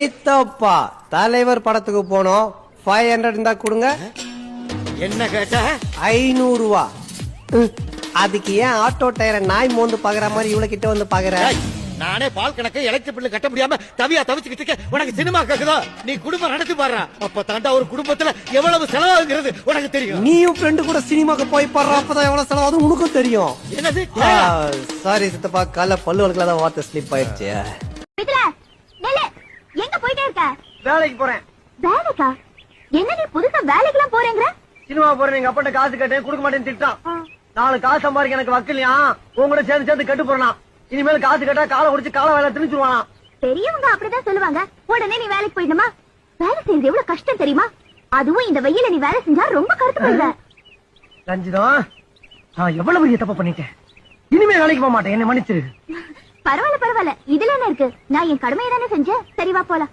சித்தப்பா தலைவர் படத்துக்கு போனோம். ஃபைவ் ஹண்ட்ரட் இருந்தா கொடுங்க. என்ன கேட்ட? ஐநூறு ரூபா அதுக்கு ஏன் ஆட்டோ டயரை நாய் மோந்து பாக்குற மாதிரி இவ்வளவு கிட்ட வந்து பாக்குற? நானே பால் கணக்கு எலக்ட்ரிக் பில்லு கட்ட முடியாம தவியா தவிச்சுக்கிட்டு இருக்கேன். உனக்கு சினிமா கேக்குதா? நீ குடும்பம் நடத்தி பாடுற. அப்ப தாண்டா ஒரு குடும்பத்துல எவ்வளவு செலவாகுங்கிறது உனக்கு தெரியும். நீயும் ஃப்ரெண்டு கூட சினிமாக்கு போய் பாடுற அப்பதான் எவ்வளவு செலவாகும் உனக்கும் தெரியும். என்னது? சாரி சித்தப்பா காலைல பல்லு வழக்கில் தான் வார்த்தை ஸ்லிப் ஆயிடுச்சு மித்ரா நில்லு எங்க போயிட்டே இருக்க வேலைக்கு போறேன். வேலைக்கா? என்ன நீ புதுசா வேலைக்கெல்லாம் போறேங்கிற? சினிமா போறேன் எங்க அப்பாட்ட காசு கேட்டேன் கொடுக்க மாட்டேன்னு திட்டான். நாலு காசு சம்பாதிக்க எனக்கு வக்கலையா உன் கூட சேர்ந்து சேர்ந்து கட்டு போறான்? இனிமேல் காசு கேட்டா காலை குடிச்சு காலை வேலை திணிச்சுவானா பெரியவங்க அப்படிதான் சொல்லுவாங்க. உடனே நீ வேலைக்கு போயிடணுமா? வேலை செய்யறது எவ்வளவு கஷ்டம் தெரியுமா? அதுவும் இந்த வெயில நீ வேலை செஞ்சா ரொம்ப கருத்து போயிடுவ. ரஞ்சிதம் நான் எவ்வளவு பெரிய தப்பு பண்ணிட்டேன். இனிமே வேலைக்கு போக மாட்டேன் என்ன மன்னிச்சிரு. பரவாயில்ல பரவாயில்ல. இதுல என்ன இருக்கு? நான் என் கடமையை தானே செஞ்சேன். சரி வா போலாம்.